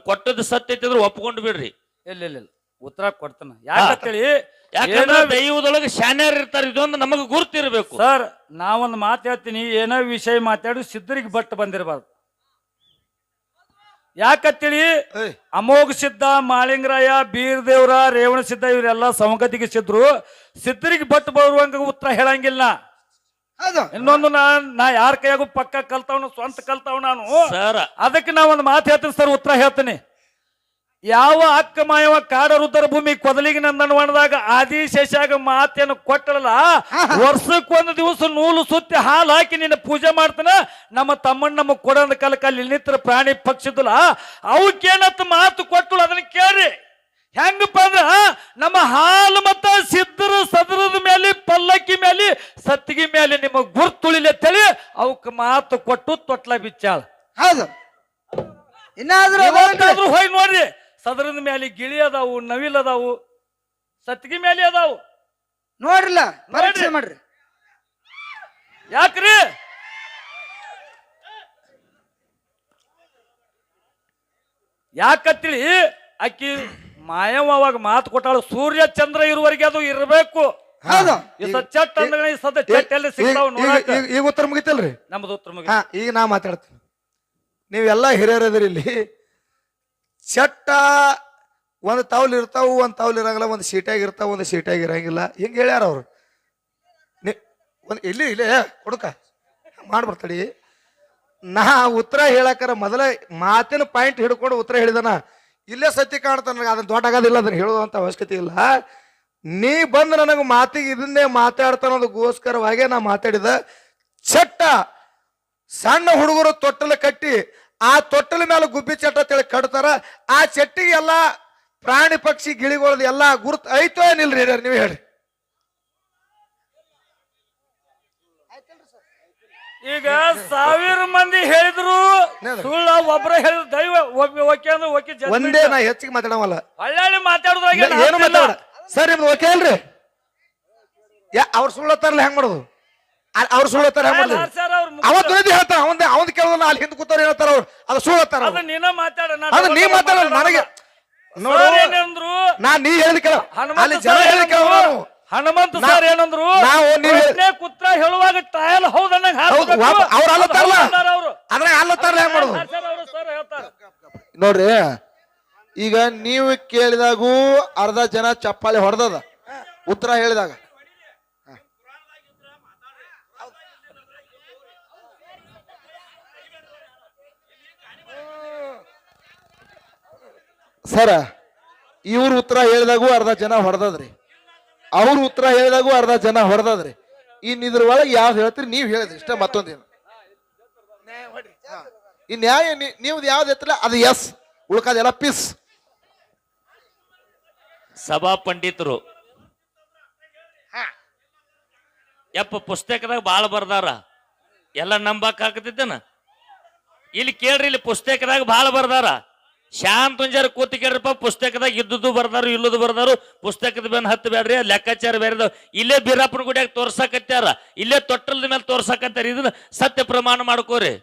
ಕೊಟ್ಟದ ಸತ್ಯ ಐತಿದ್ರೆ ಒಪ್ಕೊಂಡು ಬಿಡ್ರಿ. ಇಲ್ಲ ಇಲ್ಲ ಇಲ್ಲ ಉತ್ತರ ಕೊಡ್ತಾನ. ಯಾಕಂತೇಳಿ ಯಾಕಂದ್ರೆ ದೈವದೊಳಗೆ ಶಾನ್ಯಾರ ಇರ್ತಾರೆ ಇದೊಂದು ನಮಗೆ ಗುರುತಿರಬೇಕು. ಸರ್ ನಾವೊಂದು ಮಾತು ಹೇಳ್ತೀನಿ ಏನೋ ವಿಷಯ ಮಾತಾಡಿ ಸಿದ್ಧರಿಗೆ ಬಟ್ ಬಂದಿರಬಾರ್ದು. ಯಾಕಂತೇಳಿ ಅಮೋಘ ಸಿದ್ಧ ಮಾಳಿಂಗರಾಯ ಬೀರದೇವ್ರ ರೇವಣ ಸಿದ್ಧ ಇವರೆಲ್ಲ ಸಂಗತಿಗೆ ಸಿದ್ರು. ಸಿದ್ಧರಿಗೆ ಬಟ್ ಬರುವಂಗ ಉತ್ತರ ಹೇಳಂಗಿಲ್ಲ ಹೌದು. ಇನ್ನೊಂದು ನಾ ನಾ ಯಾರ ಕೈಯಾಗೂ ಪಕ್ಕ ಕಲ್ತಾವನು ಸ್ವಂತ ಕಲ್ತಾವ್ ನಾನು. ಸರ್. ಅದಕ್ಕೆ ನಾ ಒಂದು ಮಾತು ಹೇಳ್ತೀನಿ ಸರ್ ಉತ್ತರ ಹೇಳ್ತೀನಿ. ಯಾವ ಅಕ್ಕ ಮಾಯವ ಕಾಡ ರುದ್ರ ಭೂಮಿ ಕೊದಲಿಗೆ ನಂದನವನದಾಗ ಆದಿಶೇಷಾಗ ಮಾತೇನು ಕೊಟ್ಟಳಲ್ಲ ವರ್ಷಕ್ಕೊಂದು ದಿವಸ ನೂಲು ಸುತ್ತಿ ಹಾಲು ಹಾಕಿ ನಿನ್ನ ಪೂಜೆ ಮಾಡ್ತಾನ? ನಮ್ಮ ತಮ್ಮಣ್ಣ ನಮ್ಮ ಕೊಡೋದ ಕಲಕ ಅಲ್ಲಿ ನಿಂತರ ಪ್ರಾಣಿ ಪಕ್ಷಿದಲ್ಲ ಅವಕ್ಕೇನತ್ತ ಮಾತು ಕೊಟ್ಟಳು ಅದನ್ನ ಕೇಳ್ರಿ. ಹೆಂಗಪ್ಪ ಅಂದ್ರ ನಮ್ಮ ಹಾಲು ಮತ್ತ ಸಿದ್ಧರ ಸದರದ ಮೇಲೆ ಪಲ್ಲಕ್ಕಿ ಮೇಲೆ ಸತ್ತಿಗೆ ಮೇಲೆ ನಿಮ್ಮ ಗುರ್ತುಳಿಲೆ ತಳಿ ಅವಕ್ಕೆ ಮಾತು ಕೊಟ್ಟು ತೊಟ್ಲ ಬಿಚ್ಚಾಳ. ಹೌದು. ಇನ್ನಾದ್ರೂ ಹೋಗಿ ನೋಡ್ರಿ. ಸದರದ ಮೇಲೆ ಗಿಳಿ ಅದಾವು ನವಿಲ್ ಅದಾವು ಸತ್ತಿಗೆ ಮೇಲೆ ಅದಾವು. ನೋಡ್ರಲ್ಲ ಪರೀಕ್ಷೆ ಮಾಡ್ರಿ. ಯಾಕ್ರಿ? ಯಾಕತ್ತಿಳಿ ಅಕ್ಕಿ ಮಾಯಂ ಅವಾಗ ಮಾತು ಕೊಟ್ಟಾಳು ಸೂರ್ಯ ಚಂದ್ರ ಇರುವವರೆಗೆ ಅದು ಇರಬೇಕು. ಚಟ್ ಅಂದ್ರೆ ಚಟ್ ಎಲ್ಲಿ ಸಿಗ್ತಾವ ನೋಡಾಕ. ಈಗ ಉತ್ತರ ಮುಗಿತಲ್ರಿ? ನಮ್ದು ಉತ್ತರ ಮುಗಿ ಈಗ ನಾ ಮಾತಾಡ್ತೀನಿ. ನೀವೆಲ್ಲ ಹಿರಿಯರದಿರಿ ಇಲ್ಲಿ. ಚಟ್ಟ ಒಂದು ತೌಲ್ ಇರ್ತಾವು, ಒಂದು ತೌಲ್ ಇರಂಗಿಲ್ಲ, ಒಂದು ಸೀಟಾಗಿ ಇರ್ತಾವ, ಒಂದು ಸೀಟಾಗಿ ಇರಂಗಿಲ್ಲ. ಹಿಂಗೆ ಹೇಳ್ಯಾರ ಅವ್ರು. ಒಂದು ಇಲ್ಲಿ ಇಲ್ಲಿ ಹುಡುಕ ಮಾಡ್ಬರ್ತಡಿ ನಾ ಉತ್ತರ ಹೇಳಕ್ಕಾರ ಮೊದಲ ಮಾತಿನ ಪಾಯಿಂಟ್ ಹಿಡ್ಕೊಂಡು ಉತ್ತರ ಹೇಳಿದನ. ಇಲ್ಲೇ ಸತ್ಯ ಕಾಣ್ತಾನ ಅದನ್ನ ದೊಡ್ಡ ಆಗೋದಿಲ್ಲ, ಅದನ್ನ ಹೇಳುವಂತ ಅವಶ್ಯಕತೆ ಇಲ್ಲ. ನೀ ಬಂದು ನನಗೆ ಮಾತಿಗೆ ಇದನ್ನೇ ಮಾತಾಡ್ತಾನೋದಕ್ಕೋಸ್ಕರವಾಗೇ ನಾ ಮಾತಾಡಿದ. ಚಟ್ಟ ಸಣ್ಣ ಹುಡುಗರು ತೊಟ್ಟಲು ಕಟ್ಟಿ ಆ ತೊಟ್ಟಲ ಮೇಲೆ ಗುಬ್ಬಿ ಚಟ್ಟ ಅಂತೇಳಿ ಕಡ್ತಾರ ಆ ಚಟ್ಟಿಗೆ ಎಲ್ಲ ಪ್ರಾಣಿ ಪಕ್ಷಿ ಗಿಳಿಗಳದ್ದು ಎಲ್ಲ ಗುರುತು ಐತೋ ಏನಿಲ್ರಿ ನೀವು ಹೇಳ್ರಿ. ಈಗ ಸಾವಿರ ಮಂದಿ ಹೇಳಿದ್ರು ಸುಳ್ಳ ಒಬ್ರ ಹೇಳಿದ್ರು ದೈವ ಓಕೆ ಅಂದ್ರೆ ಓಕೆ. ಒಂದೇ ನಾ ಹೆಚ್ಚಿಗೆ ಮಾತಾಡವಲ್ಲ. ಹಳ್ಳಿ ಮಾತಾಡುದ್ರಾಗ ಏನು ಮಾತಾಡ? ಸರ್ ನಿಮ್ದು ಓಕೆ ಅಲ್ರಿ ಯಾ ಅವ್ರು ಸುಳ್ಳತ್ತಾರಲ್ಲ ಹೆಂಗ್ ಮಾಡೋದು? ಅವ್ರು ಸುಳ್ಳು ಹೇಳ್ತಾರೆ ಹೇಳ್ತಾರೆ ಅವತ್ತು ಹೇಳ್ತಾರ ಅವಂದ ಅವಂದ್ ಕೇಳೋದನ್ನ ಅಲ್ಲಿ ಹಿಂದ್ ಕೂತವ್ರು ಹೇಳ್ತಾರ ಅವ್ರು. ಅದು ಸುಳ್ಳತ್ತಾರ ಅದು ನೀನ ಮಾತಾಡ ಅದು ನೀ ಮಾತಾಡ ನನಗೆ ನೋಡು. ಏನಂದ್ರು ನಾ ನೀ ಹೇಳಿದ ಕೇಳ. ಅಲ್ಲಿ ಜನ ಹೇಳಿದ ಕೇಳ ಹನುಮಂತ ಸರ್ ಏನಂದ್ರು ನಾವು ನೀವು- ಕುತ್ರ ಹೇಳುವಾಗ ಟ್ರಯಲ್ ಹೌದನ್ನಂಗ ಅವ್ರು ಅಲ್ಲತ್ತಾರಲ್ಲ ಅವರು. ಅದ್ರ ಅಲ್ಲತ್ತಾರಲ್ಲ ಹೆಂಗ್ ಮಾಡೋದು? ಅವರು ಸರ್ ಹೇಳ್ತಾರೆ. ನೋಡ್ರಿ ಈಗ ನೀವು ಕೇಳಿದಾಗೂ ಅರ್ಧ ಜನ ಚಪ್ಪಾಳೆ ಹೊಡೆದದ. ಉತ್ತರ ಹೇಳಿದಾಗ. ಸರ ಇವ್ರ ಉತ್ತರ ಹೇಳಿದಾಗೂ ಅರ್ಧ ಜನ ಹೊಡೆದದ್ರಿ ಅವ್ರ ಉತ್ತರ ಹೇಳಿದಾಗೂ ಅರ್ಧ ಜನ ಹೊಡೆದದ್ರಿ ಇನ್ ಇದ್ರ ಒಳಗೆ ಯಾವ್ದು ಹೇಳ್ತೀರಿ ನೀವು ಹೇಳಿದ್ರಿ ಇಷ್ಟ ಮತ್ತೊಂದೇನು ಈ ನ್ಯಾಯ ನೀವ್ದು ನೀವು ಯಾವ್ದು ಎತ್ತಲ್ಲ ಅದು ಎಸ್ ಉಳ್ಕಾದೆಲ್ಲ ಪಿಸ್ ಸಭಾ ಪಂಡಿತರು. ಯಪ್ಪ ಪುಸ್ತಕದಾಗ ಬಾಳ ಬರ್ದಾರ. ಎಲ್ಲ ನಂಬಕ್ ಹಾಕತಿದ್ದೇನ ಇಲ್ಲಿ ಕೇಳ್ರಿ ಇಲ್ಲಿ ಪುಸ್ತಕದಾಗ ಬಾಳ ಬರ್ದಾರ. ಶಾಂತ್ ತುಂಜಾರ ಪುಸ್ತಕದಾಗ ಇದ್ದದ್ದು ಬರ್ದಾರು, ಇಲ್ಲದು ಬರ್ದಾರು, ಪುಸ್ತಕದ ಬೆನ್ ಹತ್ತು ಬೇಡ್ರಿ ಲೆಕ್ಕಾಚಾರ ಬೇರೆ ಇಲ್ಲೇ ಬೀರಪ್ಪನ ಗುಡಿಯಾಗ ತೋರ್ಸಕತ್ಯಾರ, ಇಲ್ಲೇ ತೊಟ್ಟಲ್ದ ಮೇಲೆ ತೋರ್ಸಕತ್ತಾರ ಇದನ್ನ ಸತ್ಯ ಪ್ರಮಾಣ ಮಾಡ್ಕೋರಿ.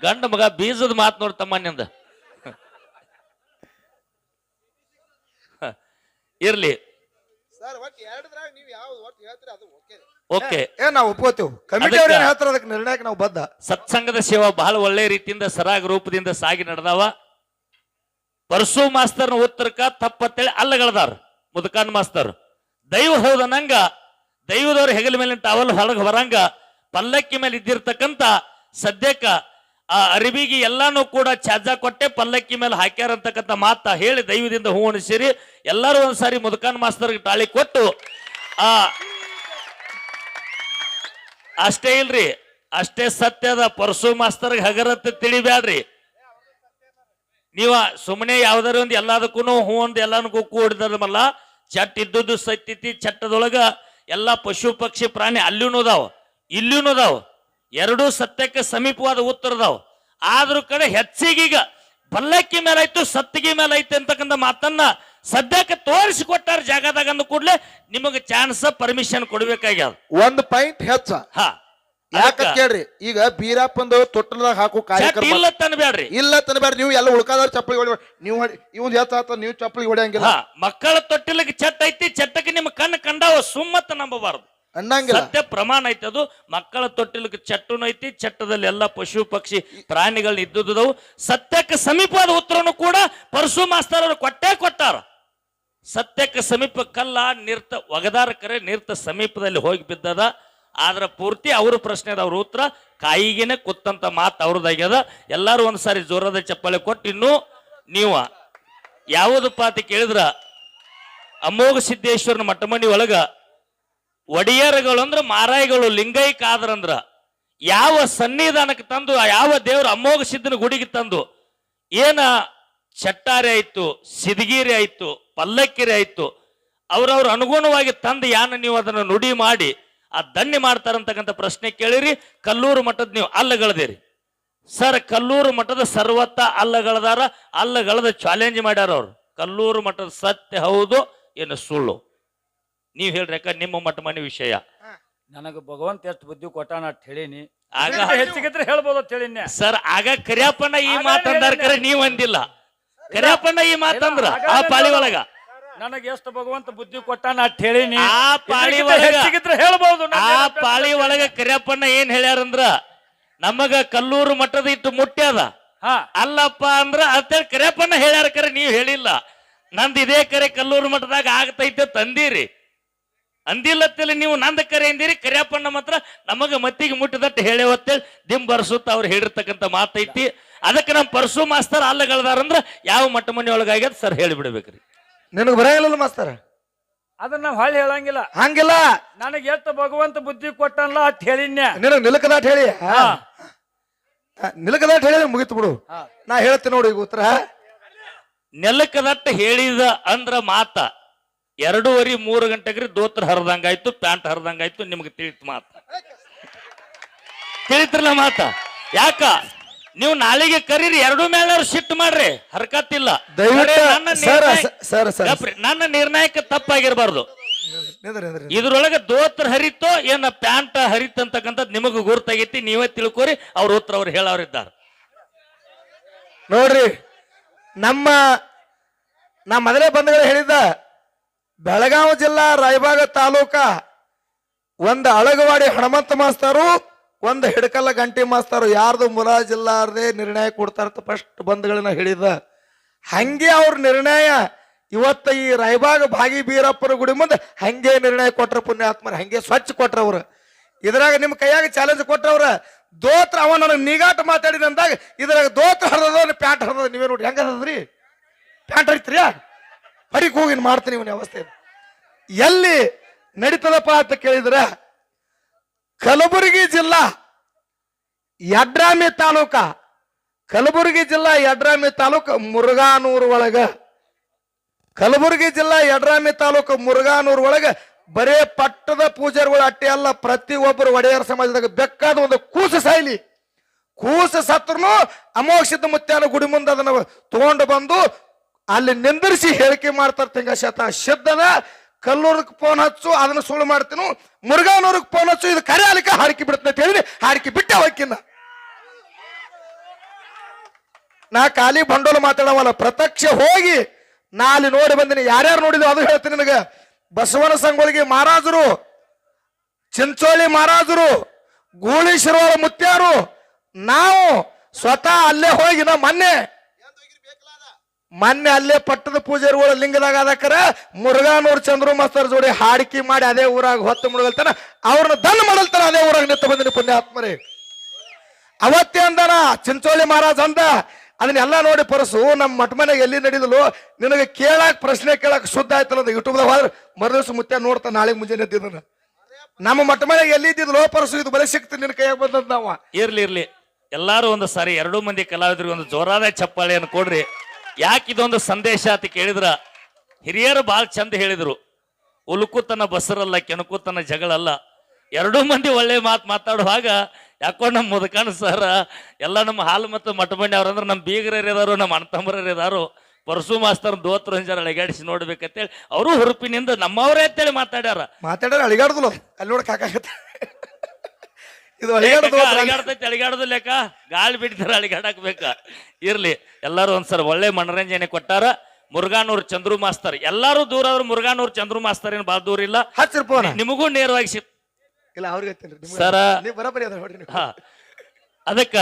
ಗಂಡ ಮಗ ಬೀಜದ ಮಾತು ನೋಡ್ತಮ್ಮ ನಿಂದ. ಇರ್ಲಿ. ಸರ್, ಒಟ್ಟು ಎರಡದ್ರಾಗ ನೀವು ಯಾವ್ದು ಒಟ್ಟು ಹೇಳ್ತೀರಿ, ಅದು ಓಕೆ. ಓಕೆ. ಏ ನಾವು ಒಪ್ಕೋತೇವ್. ಕಮಿಟಿ ಅವ್ರು ಏನ್ ಹೇಳ್ತಾರ ಅದಕ್ಕೆ ನಿರ್ಣಯಕ್ಕೆ ನಾವು ಬದ್ಧ. ಸತ್ಸಂಗದ ಸೇವಾ ಬಹಳ ಒಳ್ಳೆ ರೀತಿಯಿಂದ ಸರಾಗ ರೂಪದಿಂದ ಸಾಗಿ ನಡೆದಾವ. ಪರಸು ಮಾಸ್ತರ್ನ ಉತ್ತರಕ್ಕ ತಪ್ಪತ್ತೇಳಿ ಅಲ್ಲಗಳದಾರ ಮುದುಕಾನ್ ಮಾಸ್ತರ್. ದೈವ ಹೌದನಂಗ ದೈವದವ್ರ ಹೆಗಲ ಮೇಲಿನ ಟವಲ್ ಹೊರಗೆ ಹೊರಂಗ ಪಲ್ಲಕ್ಕಿ ಮೇಲೆ ಇದ್ದಿರ್ತಕ್ಕಂತ ಸದ್ಯಕ್ಕ ಆ ಅರಿವಿಗೆ ಎಲ್ಲಾನು ಕೂಡ ಚಾಜ ಕೊಟ್ಟೆ ಪಲ್ಲಕ್ಕಿ ಮೇಲೆ ಹಾಕ್ಯಾರ ಅಂತಕ್ಕಂಥ ಮಾತ ಹೇಳಿ ದೈವದಿಂದ ಹೂ ಉಣಿಸಿರಿ ಎಲ್ಲರೂ ಒಂದ್ಸಾರಿ ಮುದುಕಾನ್ ಮಾಸ್ತರ್ಗೆ ತಾಳಿ ಕೊಟ್ಟು ಆ ಅಷ್ಟೇ ಇಲ್ರಿ, ಅಷ್ಟೇ ಸತ್ಯದ ಪರಸು ಮಾಸ್ತರ್ಗೆ ಹಗರತ್ ತಿಳಿಬ್ಯಾಡ್ರಿ. ನೀವ ಸುಮ್ಮನೆ ಯಾವ್ದಾರ ಒಂದು ಎಲ್ಲದಕ್ಕೂ ಹೂ ಒಂದು ಎಲ್ಲಾನು ಕೂಡಿದಮಲ್ಲ ಚಟ್ ಇದ್ದದ್ದು ಸತ್ಯತಿ, ಚಟ್ಟದೊಳಗ ಎಲ್ಲಾ ಪಶು ಪಕ್ಷಿ ಪ್ರಾಣಿ ಅಲ್ಲಿನೂ ಅದಾವ, ಇಲ್ಲಿನೂ ಅದಾವ, ಎರಡೂ ಸತ್ಯಕ್ಕೆ ಸಮೀಪವಾದ ಉತ್ತರ ಅದಾವ. ಆದ್ರೂ ಕಡೆ ಹೆಚ್ಚಿಗೀಗ ಬಲ್ಲಕ್ಕಿ ಮೇಲೆ ಆಯ್ತು ಸತ್ತಿಗೆ ಮೇಲೆ ಐತೆ ಅಂತಕ್ಕಂಥ ಮಾತನ್ನ ಸದ್ಯಕ್ಕೆ ತೋರಿಸಿಕೊಟ್ಟಾರ ಜಾಗದಾಗ ಅಂದ ಕೂಡಲೇ ನಿಮಗೆ ಚಾನ್ಸ್ ಪರ್ಮಿಷನ್ ಕೊಡ್ಬೇಕಾಗ್ಯದ. ಒಂದ್ ಪಾಯಿಂಟ್ ಹೆಚ್ಚ. ಹಾ. ಯಾಕ? ಕೇಳ್ರಿ ಈಗ ಬೀರಪ್ಪಂದು ತೊಟ್ಟಲದಾಗ ಹಾಕು ಕಾರ್ಯಕ್ರಮ. ಇಲ್ಲ ತನ್ಬೇಡ್ರಿ ಇಲ್ಲ ತನ್ಬೇಡ್ರಿ ನೀವು ಎಲ್ಲ ಉಳ್ಕಾದವ್ರ ಚಪ್ಪಲಿ ಹೊಡಿ ನೀವು ಹೊಡಿ ಇವ್ನ್ ಹೆಚ್ಚ ನೀವು ಚಪ್ಪಲಿ ಹೊಡಿಯಂಗಿಲ್ಲ. ಹಾ ಮಕ್ಕಳ ತೊಟ್ಟಿಲಿಗೆ ಚಟ್ ಐತಿ ಚಟ್ಟಕ್ಕೆ ನಿಮ್ಮ ಕಣ್ಣು ಕಂಡಾವ ಸುಮ್ಮತ್ತ ನಂಬಬಾರದು. ಅನ್ನಂಗಿಲ್ಲ. ಸತ್ಯ ಪ್ರಮಾಣ ಐತಿ ಅದು ಮಕ್ಕಳ ತೊಟ್ಟಿಲಿಗೆ ಚಟ್ಟನು ಐತಿ ಚಟ್ಟದಲ್ಲಿ ಎಲ್ಲ ಪಶು ಪಕ್ಷಿ ಪ್ರಾಣಿಗಳನ್ನ ಇದ್ದುದವು ಸತ್ಯಕ್ಕೆ ಸಮೀಪದ ಉತ್ತರನು ಕೂಡ ಪರಶು ಮಾಸ್ತರ್ ಅವರು ಕೊಟ್ಟೇ ಕೊಟ್ಟಾರ. ಸತ್ಯಕ್ಕೆ ಸಮೀಪ ಕಲ್ಲ, ನಿರ್ತ, ಒಗದಾರ ಕರೆ, ನಿರ್ತ ಸಮೀಪದಲ್ಲಿ ಹೋಗಿ ಬಿದ್ದದ. ಆದ್ರ ಪೂರ್ತಿ ಅವ್ರ ಪ್ರಶ್ನೆ ಅವ್ರ ಉತ್ತರ, ಕಾಯಿಗೆನೆ ಕುತ್ತಂತ ಮಾತು ಅವ್ರದ್ದಾಗ್ಯದ ಎಲ್ಲಾರು ಒಂದ್ಸಾರಿ ಜೋರದ ಚಪ್ಪಾಳೆ ಕೊಟ್ಟು, ಇನ್ನು ನೀವ ಯಾವುದಪ್ಪ ಅಂತ ಕೇಳಿದ್ರ? ಅಮೋಘ ಸಿದ್ದೇಶ್ವರನ ಮಠಮಣಿ ಒಳಗ ಒಡೆಯರ್ಗಳು ಅಂದ್ರ ಮಾರಾಯಿಗಳು, ಲಿಂಗೈಕ ಆದ್ರಂದ್ರ ಯಾವ ಸನ್ನಿಧಾನಕ್ಕೆ ತಂದು, ಯಾವ ದೇವ್ರ ಅಮೋಘ ಸಿದ್ಧನ ಗುಡಿಗೆ ತಂದು, ಏನ ಚಟ್ಟಾರೆ ಆಯ್ತು ಸಿದ್ಗಿರಿ ಆಯ್ತು ಪಲ್ಲಕ್ಕಿರಿ ಆಯ್ತು. ಅವ್ರವ್ರ ಅನುಗುಣವಾಗಿ ತಂದು ಯಾನ ನೀವು ಅದನ್ನು ನುಡಿ ಮಾಡಿ ಆ ದಣ್ಣಿ ಮಾಡ್ತಾರಂತಕ್ಕಂಥ ಪ್ರಶ್ನೆ ಕೇಳಿರಿ ಕಲ್ಲೂರು ಮಠದ ನೀವು ಅಲ್ಲಗಳದಿರಿ. ಸರ್ ಕಲ್ಲೂರು ಮಠದ ಸರ್ವತ್ತ ಅಲ್ಲಗಳದಾರ ಅಲ್ಲಗಳದ ಚಾಲೆಂಜ್ ಮಾಡ್ಯಾರ ಅವ್ರು. ಕಲ್ಲೂರು ಮಠದ ಸತ್ಯ ಹೌದು ಏನು ಸುಳ್ಳು. ನೀವು ಹೇಳ್ರಿ ಯಾಕ ನಿಮ್ಮ ಮಠ ಮನೆ ವಿಷಯ. ನನಗೆ ಭಗವಂತ ಎಷ್ಟು ಬುದ್ಧಿ ಕೊಟ್ಟಾನ ಅಂತ ಹೇಳೀನಿ. ಆಗ ಹೆಚ್ಚಿಗೆ ಹೇಳ್ಬೋದು ಅಂತ ಹೇಳಿನಿ. ಸರ್ ಆಗ ಕರಿಯಪ್ಪನ ಈ ಮಾತಂದಾರ ಕರೆ ನೀವು ಅಂದಿಲ್ಲ. ಕರಿಯಪ್ಪಣ್ಣ ಈ ಮಾತಂದ್ರ ಆ ಪಾಳಿ. ಒಳಗ? ನನಗೆ ಎಷ್ಟು ಭಗವಂತ ಬುದ್ಧಿ ಕೊಟ್ಟಾನ ಅಟ್ ಹೇಳಿನಿ. ಆ ಪಾಳಿ ಒಳಗ- ಸಿಗಿದ್ರೆ ಹೇಳ್ಬೋದು ಆ ಪಾಳಿ. ಒಳಗ ಕರಿಯಪ್ಪಣ್ಣ ಏನ್ ಹೇಳ್ಯಾರಂದ್ರ ನಮಗ ಕಲ್ಲೂರು ಮಠದ ಇಟ್ಟು ಮುಟ್ಟ್ಯದ ಹಾ. ಅಲ್ಲಪ್ಪ ಅಂದ್ರ ಅಂತೇಳಿ ಕರಿಯಪ್ಪಣ್ಣ ಹೇಳ್ಯಾರ ಕರೆ ನೀವ್ ಹೇಳಿಲ್ಲ. ನಂದ್ ಇದೇ ಕರೆ ಕಲ್ಲೂರು ಮಠದಾಗ ಆಗ್ತೈತೆ ತಂದೀರಿ. ಅಂದಿಲ್ಲತ್ತಲ್ಲಿ ನೀವು ನಂದ ಕರೆ ಅಂದಿರಿ ಕರಿಯಪ್ಪಣ್ಣ ಮಾತ್ರ ನಮಗ ಮತ್ತಿಗೆ ಮುಟ್ಟಿದಟ್ಟು ಹೇಳೇವತ್ತೇಳಿ ದಿಂಬರ್ಸುತ್ತ ಅವ್ರು ಹೇಳಿರ್ತಕ್ಕಂಥ ಮಾತೈತಿ. ಅದಕ್ಕೆ ನಮ್ಮ ಪರಶು ಮಾಸ್ತರ್ ಅಲ್ಲಗಳದಾರಂದ್ರ ಯಾವ ಮಟ್ಟ ಮನೆ ಒಳಗಾಗ್ಯದ ಸರ್ ಹೇಳಿಬಿಡ್ಬೇಕ್ರಿ. ನಿನಗೆ ಬರಂಗಿಲ್ಲ ಮಾಸ್ತರ? ಅದನ್ನ ನಾವು ಹೊಳ್ಳಿ ಹೇಳಂಗಿಲ್ಲ. ಹಂಗಿಲ್ಲ. ನನಗೆ ಎಷ್ಟು ಭಗವಂತ ಬುದ್ಧಿ ಕೊಟ್ಟನಲ್ಲ ಅಟ್ ಹೇಳಿನ್ಯ. ನಿನಗೆ ನಿಲಕದಾಟ್ ಹೇಳಿ. ಹಾ. ನಿಲಕದಾಟ್ ಹೇಳಿ ಮುಗಿತು ಬಿಡು. ಹಾ. ನಾ ಹೇಳ್ತೀನಿ ನೋಡಿ ಈಗ ಉತ್ತರ. ನೆಲಕದಟ್ಟ ಹೇಳಿದ ಅಂದ್ರ ಮಾತ. ಎರಡೂವರೆ ಮೂರು ಗಂಟೆಗ್ರಿ ದೋತ್ರ ಹರಿದಂಗಾಯ್ತು ಪ್ಯಾಂಟ್ ಹರಿದಂಗಾಯ್ತು ನಿಮ್ಗೆ ತಿಳಿತು ಮಾತ. ತಿಳಿತ್ರಲ್ಲ ಮಾತ. ಯಾಕ? ನೀವು ನಾಳೆಗೆ ಕರೀರಿ ಎರಡು ಮೇಲೆ ಶಿಫ್ಟ್ ಮಾಡ್ರಿ. ಹರ್ಕತ್ತಿಲ್ಲ. ದಯವಿಟ್ಟು ಖರೆ ನನ್ನ ಸರ್ ನಿರ್ಣಯ- ಸರ್ ಸರ್. ಗಪ್ರಿ, ನನ್ನ ನಿರ್ಣಾಯಕ ತಪ್ಪಾಗಿರ್ಬಾರ್ದು. ನಿಂದ್ರಿ, ನಿಂದ್ರಿ. ಇದ್ರೊಳಗೆ ದೋತ್ರ ಹರಿತೋ ಏನ ಪ್ಯಾಂಟ್ ಹರಿತಂತಕ್ಕಂಥದ್ ನಿಮಗೂ ಗುರುತಾಗೈತಿ ನೀವೇ ತಿಳ್ಕೊರಿ ಅವ್ರ ಉತ್ತರ ಅವ್ರು ಹೇಳೋರಿದ್ದಾರೆ. ನೋಡ್ರಿ ನಮ್ಮ ನಾ ಮೊದಲೇ ಬಂಧುಗಳು ಹೇಳಿದ್ದ ಬೆಳಗಾವಿ ಜಿಲ್ಲಾ ರಾಯಬಾಗ ತಾಲೂಕ ಒಂದು ಅಳಗವಾಡಿ ಹನುಮಂತ ಮಾಸ್ತರು ಒಂದು ಹಿಡ್ಕಲ್ಲ ಗಂಟಿ ಮಾಸ್ತಾರ, ಯಾರ್ದು ಮುಲಾಜಿಲ್ಲಾರ್ದೆ ನಿರ್ಣಯ ಕೊಡ್ತಾರಂತ ಫಸ್ಟ್ ಬಂದ್ಗಳನ್ನ ಹೇಳಿದ. ಹಂಗೆ ಅವ್ರ ನಿರ್ಣಯ, ಇವತ್ತ ಈ ರಾಯಬಾಗ ಭಾಗಿ ಬೀರಪ್ಪನ ಗುಡಿ ಮುಂದೆ ಹಂಗೆ ನಿರ್ಣಯ ಕೊಟ್ರ ಪುಣ್ಯಾತ್ಮರ, ಹಂಗೆ ಸ್ವಚ್ಛ ಕೊಟ್ರ ಅವ್ರು. ಇದ್ರಾಗ ನಿಮ್ಮ ಕೈಯಾಗ ಚಾಲೆಂಜ್ ಕೊಟ್ರವ್ರ ದೋತ್ರ ಅವ ನನಗೆ ನಿಗಾಟ ಮಾತಾಡಿದ ಅಂದಾಗ ಇದ್ರಾಗ ದೋತ್ರ ಹರಿದ ಪ್ಯಾಂಟ್ ಹರಿದ ನೀವೇ ನೋಡಿ, ಹೆಂಗ ಹರಿದ್ರಿ ಪ್ಯಾಂಟ್ ಹರಿತ್ರಿ ಹರಿಕೋಗಿನ್ ಹೋಗಿ ಮಾಡ್ತೀನಿ ಇವನ ವ್ಯವಸ್ಥೆ ಎಲ್ಲಿ ನಡೀತದಪ್ಪ ಅಂತ ಕೇಳಿದ್ರ ಕಲಬುರಗಿ ಜಿಲ್ಲಾ ಯಡ್ರಾಮಿ ತಾಲೂಕ, ಕಲಬುರಗಿ ಜಿಲ್ಲಾ ಯಡ್ರಾಮಿ ತಾಲೂಕ ಮುರುಗಾನೂರು ಒಳಗ. ಕಲಬುರಗಿ ಜಿಲ್ಲಾ ಯಡ್ರಾಮಿ ತಾಲೂಕು ಮುರುಘಾನೂರ್ ಒಳಗ ಬರೇ ಪಟ್ಟದ ಪೂಜಾರಿಗಳು ಅಟ್ಟೆ ಅಲ್ಲ ಪ್ರತಿ ಒಬ್ಬರು ಒಡೆಯರ ಸಮಾಜದಾಗ ಬೇಕಾದ ಒಂದು ಕೂಸ ಸಾಯ್ಲಿ. ಕೂಸ ಸತ್ರನು ಅಮೋಕ್ಷದ ಮುತ್ಯಾನ ಗುಡಿ ಮುಂದೆ ಅದನ್ನ ತಗೊಂಡು ಬಂದು ಅಲ್ಲಿ ನಿಂದಿರಿಸಿ ಹೇಳಿಕೆ ಮಾಡ್ತಾರ ತಿಂಗ ಶತ ಶುದ್ಧದ ಕಲ್ಲೂರ್ಗೆ ಫೋನ್ ಹಚ್ಚು, ಅದನ್ನ ಸುಳ್ಳು ಮಾಡ್ತೀನು. ಮುರುಗಾನೂರ್ಗೆ ಫೋನ್ ಹಚ್ಚು, ಇದು ಕರೆ ಅಲ್ಲಿಕ ಹಾಡಿಕೆ ಬಿಡ್ತೀನಿ ಅಂತ ಹೇಳಿ ಹಾಡಿಕೆ ಬಿಟ್ಟೆ ಹೋಗಿನ್ನ ನಾ ಖಾಲಿ ಬಂಡೋಲ ಮಾತಾಡವಲ್ಲ, ಪ್ರತ್ಯಕ್ಷ ಹೋಗಿ ನಾ ಅಲ್ಲಿ ನೋಡಿ ಬಂದಿನಿ. ಯಾರ್ಯಾರು ನೋಡಿದ್ರು ಅದು ಹೇಳ್ತೀನಿ ನಿನಗೆ. ಬಸವನ ಸಂಗೊಳಿಗೆ ಮಹಾರಾಜರು, ಚಿಂಚೋಳಿ ಮಹಾರಾಜರು, ಗೂಳಿ ಮುತ್ಯಾರು, ನಾವು ಸ್ವತಃ ಅಲ್ಲೇ ಹೋಗಿ ನಾ ಮೊನ್ನೆ ಮೊನ್ನೆ ಅಲ್ಲೇ ಪಟ್ಟದ ಪೂಜಾರಿಗಳು ಲಿಂಗದಾಗ ಅದಕ್ಕರ ಮುರುಘಾನೂರ್ ಚಂದ್ರು ಮಾಸ್ತರ್ ಜೋಡಿ ಹಾಡಿಕೆ ಮಾಡಿ ಅದೇ ಊರಾಗ ಹೊತ್ತು ಮುಳುಗಲ್ತಾನ ಅವ್ರನ್ನ ದನ್ ಮಾಡಲ್ತಾನ ಅದೇ ಊರಾಗ ನಿಂತು ಬಂದಿನಿ ಪುಣ್ಯಾತ್ಮರೇ. ಅವತ್ತೇ ಅಂದನ, ಚಿಂಚೋಳಿ ಮಹಾರಾಜ್ ಅಂದ ಅದನ್ನೆಲ್ಲ ನೋಡಿ ಪರಸು, ನಮ್ಮ ಮಠ ಮನೆಗೆ ಎಲ್ಲಿ ನಡೀದಲು ನಿನಗೆ ಕೇಳಕ್, ಪ್ರಶ್ನೆ ಕೇಳಕ್ ಶುದ್ಧ ಆಯ್ತಲ್ಲ ಅಂತ ಯೂಟ್ಯೂಬ್ದಾಗ ಹೋದ್ರೆ ಮರುದಿವ್ಸ ಮುತ್ಯ ನೋಡ್ತಾ ನಾಳೆ ಮುಂಜಾನೆ ಎದ್ದಿದ್ದನ ನಮ್ಮ ಮಠ ಮನೆಗೆ ಎಲ್ಲಿ ಇದ್ದಿದ್ಲು ಪರಸು, ಇದು ಬಲೆ ಸಿಕ್ತು ನಿನ್ನ ಕೈಯಾಗ ಬಂದದ್ ನಾವ. ಇರ್ಲಿ ಇರ್ಲಿ. ಎಲ್ಲಾರು ಒಂದು ಸಾರಿ, ಎರಡು ಮಂದಿ ಕಲಾವಿದರಿಗೆ ಒಂದು ಜೋರಾದ ಚಪ್ಪಾಳೆಯನ್ನು ಕೊಡ್ರಿ. ಯಾಕೆ ಇದೊಂದು ಸಂದೇಶ ಅಂತ ಕೇಳಿದ್ರ? ಹಿರಿಯರು ಭಾಳ ಚಂದ ಹೇಳಿದರು. ಉಲುಕುತನ ಬಸರಲ್ಲ ಕೆಣಕುತನ ಜಗಳಲ್ಲ. ಎರಡೂ ಮಂದಿ ಒಳ್ಳೆ ಮಾತು ಮಾತಾಡುವಾಗ, ಯಾಕೋ ನಮ್ಮ ಮುದಕಣ್ಣ ಸರ, ಎಲ್ಲ ನಮ್ಮ ಹಾಲು ಮತ್ತು ಮಠಬಂಡಿ ಅವ್ರಂದ್ರೆ ನಮ್ಮ ಬೀಗರರು ಇದಾರು ನಮ್ಮ ಅಣ್ಣತಮ್ಮರರು ಪರಸು ಮಾಸ್ತರ್ ದೋತ್ರ ಹಂಜಾರ ಅಳಿಗಾಡಿಸಿ ನೋಡ್ಬೇಕಂತೇಳಿ, ಅವರು ಹುರುಪಿನಿಂದ ನಮ್ಮವರೇ ಅಂತೇಳಿ ಮಾತಾಡ್ಯಾರ. ಮಾತಾಡ್ಯಾರ ಅಳಿಗಾಡ್ದಲು ಅಲ್ಲಿ ನೋಡಿ ಕಾಕಾಗತ್ತೆ. ಇದು ಅಳಿಗಾಡ್ತೈತಿ ಅಳಿಗಾಡದ ಲೆಕ್ಕ. ಗಾಳಿ ಬಿಡ್ತಾರ ಅಳಿಗಾಡಕ್ ಬೇಕ ಇರ್ಲಿ ಎಲ್ಲಾರು ಒಂದ್ಸಲ ಒಳ್ಳೆ ಮನರಂಜನೆ ಕೊಟ್ಟಾರ. ಮುರುಘಾನೂರ್ ಚಂದ್ರು ಮಾಸ್ತರ್ ಎಲ್ಲಾರು ದೂರ ಆದ್ರೂ ಮುರುಘಾನೂರ್ ಚಂದ್ರು ಮಾಸ್ತರ್ ಏನ್ ಬಾಳ ದೂರ ಇಲ್ಲ. ಹಚ್ಚಿರ್ ಫೋನ್ ನಿಮಗೂ ನೇರವಾಗಿ ಸಿಕ್ ಇಲ್ಲ ಅವ್ರಿಗೆ ಸರ. ನೀವು ಬರಬರಿ ಅದ ನೋಡ್ರಿ ಹಾ. ಅದಕ್ಕ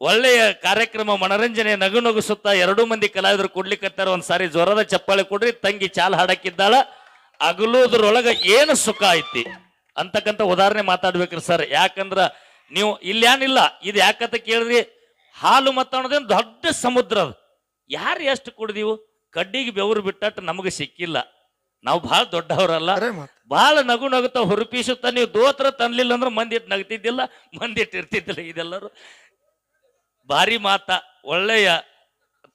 ಒಳ್ಳೆಯ ಕಾರ್ಯಕ್ರಮ ಮನರಂಜನೆ ನಗು ನಗುಸುತ್ತಾ ಎರಡೂ ಮಂದಿ ಕಲಾವಿದರು ಕೊಡ್ಲಿಕ್ಕತ್ತಾರ ಒಂದ್ಸಾರಿ ಜ್ವರದ ಚಪ್ಪಾಳೆ ಕೊಡ್ರಿ. ತಂಗಿ ಚಾಲ್ ಹಾಡಕ್ಕಿದ್ದಾಳ. ಅಗಲುದ್ರೊಳಗ ಏನು ಸುಖ ಐತಿ? ಅಂತಕ್ಕಂಥ ಉದಾಹರಣೆ ಮಾತಾಡ್ಬೇಕ್ರಿ ಸರ್. ಯಾಕಂದ್ರ ನೀವು ಇಲ್ಲೇನಿಲ್ಲ ಇದು ಯಾಕಂತ ಕೇಳಿದ್ರಿ? ಹಾಲು ಮತ್ತ ಅನ್ನೋದೇನು ದೊಡ್ಡ ಸಮುದ್ರ ಅದು. ಯಾರು ಎಷ್ಟು ಕುಡ್ದೀವು? ಕಡ್ಡಿಗೆ ಬೆವರು ಬಿಟ್ಟಟ್ಟು ನಮಗೆ ಸಿಕ್ಕಿಲ್ಲ. ನಾವು ಬಹಳ ದೊಡ್ಡವರಲ್ಲ. ಬಹಳ ನಗು ನಗುತ್ತಾ ಹುರುಪಿಸುತ್ತಾ ನೀವು ದೋತ್ರ ತನ್ಲಿಲ್ಲ ಅಂದ್ರೆ ಮಂದಿ ಇಟ್ಟು ನಗ್ತಿದ್ದಿಲ್ಲ ಮಂದಿ ಇಟ್ಟು ಇರ್ತಿದ್ದಿಲ್ಲ ಇದೆಲ್ಲರೂ. ಭಾರಿ ಮಾತ ಒಳ್ಳೆಯ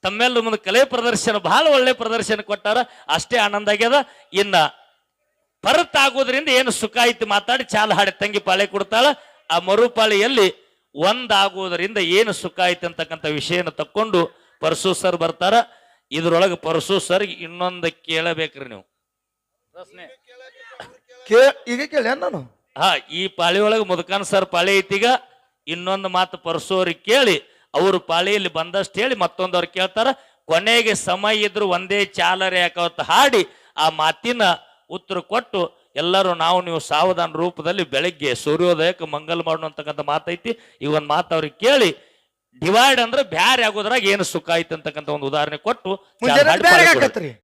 ತಮ್ಮೆಲ್ಲ ಮುಂದೆ ಕಲೆ ಪ್ರದರ್ಶನ ಬಹಳ ಒಳ್ಳೆ ಪ್ರದರ್ಶನ ಕೊಟ್ಟಾರ. ಅಷ್ಟೇ ಆನಂದ ಆಗ್ಯದ. ಇನ್ನ ಪರತ್ ಆಗೋದ್ರಿಂದ ಏನು ಸುಖ ಐತಿ ಮಾತಾಡಿ ಚಾಲ ಹಾಡಿ ತಂಗಿ ಪಾಳೆ ಕೊಡ್ತಾಳ. ಆ ಮರುಪಾಳಿಯಲ್ಲಿ ಒಂದಾಗೋದ್ರಿಂದ ಏನು ಸುಖ ಐತಿ ಅಂತಕ್ಕಂಥ ವಿಷಯನ ತಕ್ಕೊಂಡು ಪರಶು ಸರ್ ಬರ್ತಾರ. ಇದ್ರೊಳಗೆ ಪರಶು ಸರ್ ಇನ್ನೊಂದು ಕೇಳಬೇಕ್ರಿ ನೀವು. ಪ್ರಶ್ನೆ ಈಗ ಕೇಳಿ ನಾನು? ಹಾ ಈ ಪಾಳಿ ಒಳಗೆ ಮುದುಕನ್ ಸರ್ ಪಾಳಿ ಐತಿಗ ಇನ್ನೊಂದು ಮಾತು ಪರಸೋರಿಗೆ ಕೇಳಿ ಅವರು ಪಾಳಿಯಲ್ಲಿ ಬಂದಷ್ಟು ಹೇಳಿ ಮತ್ತೊಂದವ್ರು ಕೇಳ್ತಾರ. ಕೊನೆಗೆ ಸಮಯ ಇದ್ರು ಒಂದೇ ಚಾಲರೆ ಯಾಕವತ್ತು ಹಾಡಿ ಆ ಮಾತಿನ ಉತ್ತರ ಕೊಟ್ಟು ಎಲ್ಲರೂ ನಾವು ನೀವು ಸಾವಧಾನ ರೂಪದಲ್ಲಿ ಬೆಳಗ್ಗೆ ಸೂರ್ಯೋದಯಕ್ಕೆ ಮಂಗಲ್ ಮಾಡುವಂತಕ್ಕಂಥ ಮಾತೈತಿ. ಈ ಒಂದು ಮಾತು ಅವ್ರಿಗೆ ಕೇಳಿ ಡಿವೈಡ್ ಅಂದ್ರೆ ಬ್ಯಾರೆ ಆಗೋದ್ರಾಗ ಏನು ಸುಖ ಐತೆ ಅಂತಕ್ಕಂಥ ಒಂದು ಉದಾಹರಣೆ ಕೊಟ್ಟು